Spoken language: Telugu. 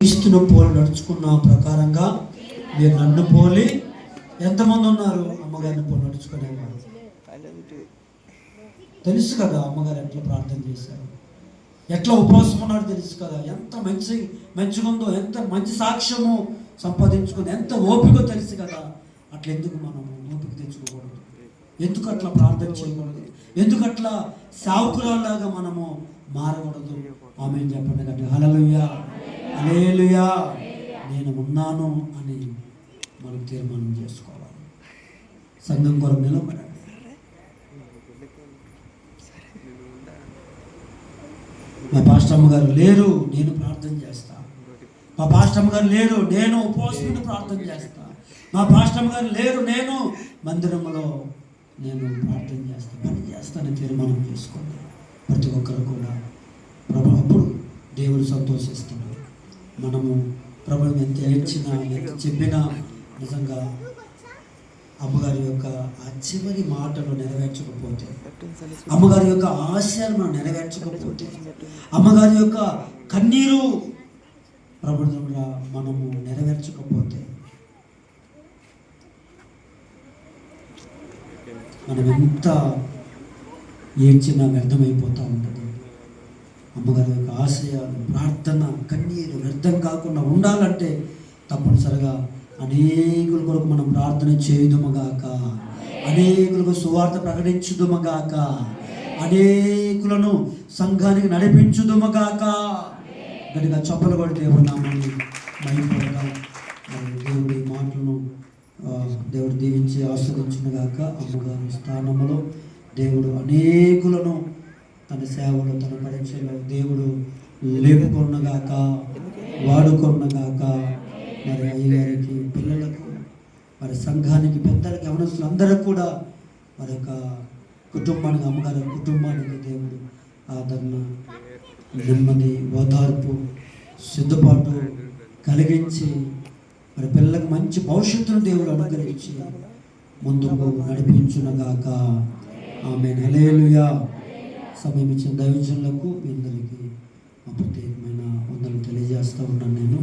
క్రీస్తును పోలి నడుచుకున్న ప్రకారంగా మీరు నన్ను పోలి ఎంతమంది ఉన్నారు అమ్మగారిని పోలి నడుచుకునేవారు తెలుసు కదా అమ్మగారు ఎట్లా ప్రార్థన చేశారు? ఎట్లా ఉపవాసం ఉన్నారో తెలుసు కదా. ఎంత మంచి మంచిగా ఉందో ఎంత మంచి సాక్ష్యము సంపాదించుకుంది ఎంత ఓపికో తెలుసు కదా. అట్లా ఎందుకు మనం ఓపిక తెచ్చుకోకూడదు? ఎందుకు అట్లా ప్రార్థన చేయకూడదు? ఎందుకు అట్లా సావుకురాల్లాగా మనము మారకూడదు? ఆమె చెప్పండి. కంటే హలేలుయా నేను ఉన్నాను అని మనం తీర్మానం చేసుకోవాలి. సంఘం కొరకు నిలబడండి. మా పాస్టమ్మ గారు లేరు నేను ప్రార్థన చేస్తా. మా పాస్టమ్మ గారు లేరు నేను ఉపవాసంతో ప్రార్థన చేస్తా. మా పాస్టమ్మ గారు లేరు నేను మందిరంలో నేను ప్రార్థన చేస్తా పని చేస్తానని తీర్మానం చేసుకోండి. ప్రతి ఒక్కరు కూడా ప్రభు అప్పుడు దేవుడు సంతోషిస్తున్నాడు మనము ప్రభు ఎంత ఏడ్చినా ఎంత చెప్పినా నిజంగా అమ్మగారి యొక్క ఆ చివరి మాటలు నెరవేర్చకపోతే అమ్మగారి యొక్క ఆశయాలు మనం నెరవేర్చకపోతే అమ్మగారి యొక్క కన్నీరు ప్రభుత్వంగా మనము నెరవేర్చకపోతే మనం ఎంత ఏడ్చినా వ్యర్థమైపోతూ ఉంటుంది. అమ్మగారి యొక్క ఆశయాలు ప్రార్థన కన్నీరు వ్యర్థం కాకుండా ఉండాలంటే తప్పనిసరిగా అనేకుల కొరకు మనం ప్రార్థన చేయుదుమగాక. అనేకులకు సువార్త ప్రకటించుదుమగాక. అనేకులను సంఘానికి నడిపించుదుమగాక. గట్టిగా చప్పలు కూడా దేవుడు నామాన్ని మైపడగా దేవుడి మాటలను దేవుడు దీవించి ఆస్వాదించునుగాక. అమ్మగారి స్థానంలో దేవుడు అనేకులను తన సేవలో తన పరీక్షలో దేవుడు లేపుకొన్నగాక వాడుకొన్నగాక మరి అయ్యగారికి పిల్లలకు మరి సంఘానికి పెద్దలకి యవనస్తులు అందరికి కూడా మరి యొక్క కుటుంబానికి అమ్మగారి కుటుంబానికి దేవుడు ఆదరణ నెమ్మది ఓదార్పు సిద్ధపాటు కలిగించి మరి పిల్లలకు మంచి భవిష్యత్తును దేవుడు అనుగ్రహించి ముందుకు నడిపించునగాక. ఆమె నెలలుగా సమయం ఇచ్చిన దైవజనులకు మీ అందరికీ మా ప్రత్యేకమైన వందలు తెలియజేస్తూ ఉన్నాను నేను.